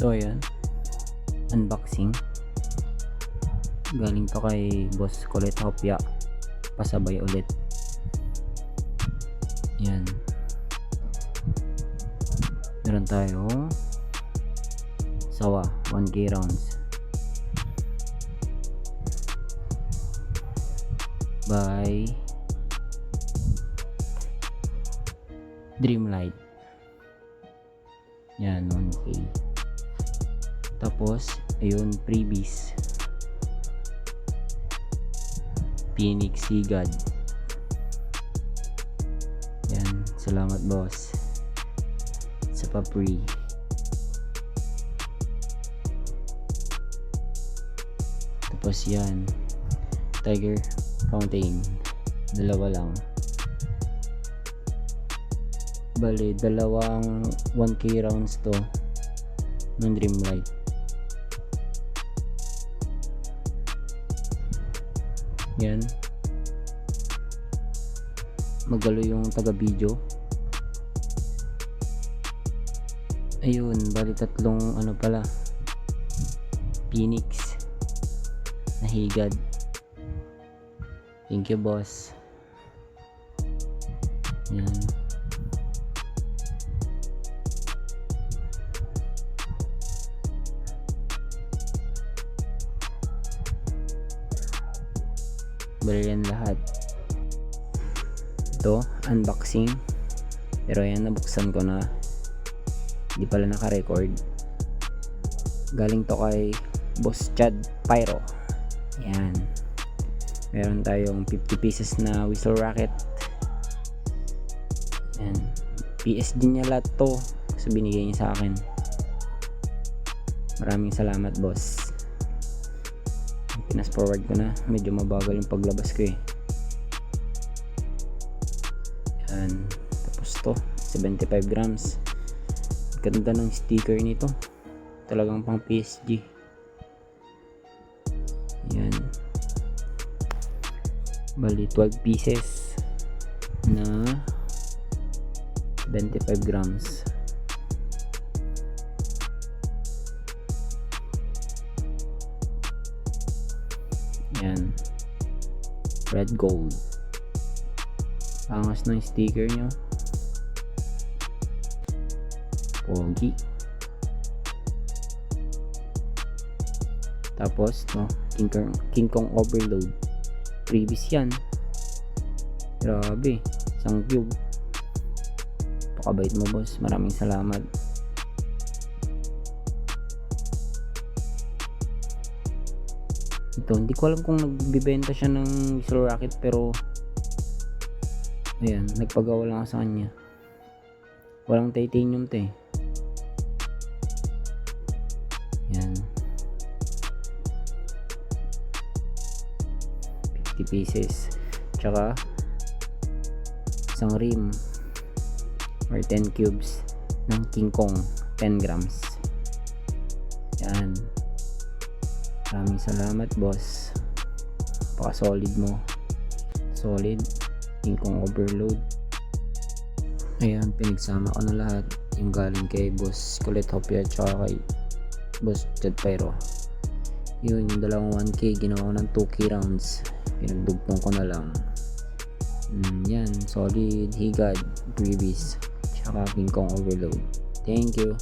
So, ayan. Unboxing. Galing to kay Boss Colette Hopya. Pasabay ulit. Yan. Meron tayo sawa 1k rounds by Dreamlight yan 1k tapos ayun freebies. Phoenix Sigad yan salamat boss. Sa pa-free tapos yan Tiger Fountain. Dalawa lang. Bali dalawang 1k rounds to. Ng Dreamlight yan. Magalo yung taga video ayun bali tatlong ano pala. Phoenix. Na higad thank you boss. Yan yan lahat. Ito unboxing. Pero yan nabuksan ko na. Di pala naka-record. Galing to kay Boss Chad Pyro. Yan. Meron tayong 50 pieces na whistle racket yan. PSG niya lahat to. So binigay niya sa akin. Maraming salamat boss pinas forward ko na. Medyo mabagal yung paglabas ko eh. Yan. Tapos to 75 grams. Ganda ng sticker nito. Talagang pang PSG yan. Bali 12 pieces na 25 grams yan red gold. Angas ng sticker nyo. Pogi. Tapos no King Kong, King Kong overload. Previous yan. Grabe. Isang cube. Pakabait mo boss. Maraming salamat ito hindi ko alam kung nagbibenta siya ng whistle rocket pero ayan nagpagawa lang sa kanya. Walang titanium to eh. Yan 50 pieces. Tsaka isang rim or 10 cubes ng King Kong 10 grams. Yan maraming salamat boss. Paka solid mo. Solid. King Kong overload. Ayan pinagsama ko na lahat. Yung galing kay boss Colette Hopia kay boss Chad Pyro yun yung dalawang 1k ginawa ko ng 2k rounds. Pinagdugtong ko na lang. Mm, yan solid. Higad. Previous tsaka King Kong overload. Thank you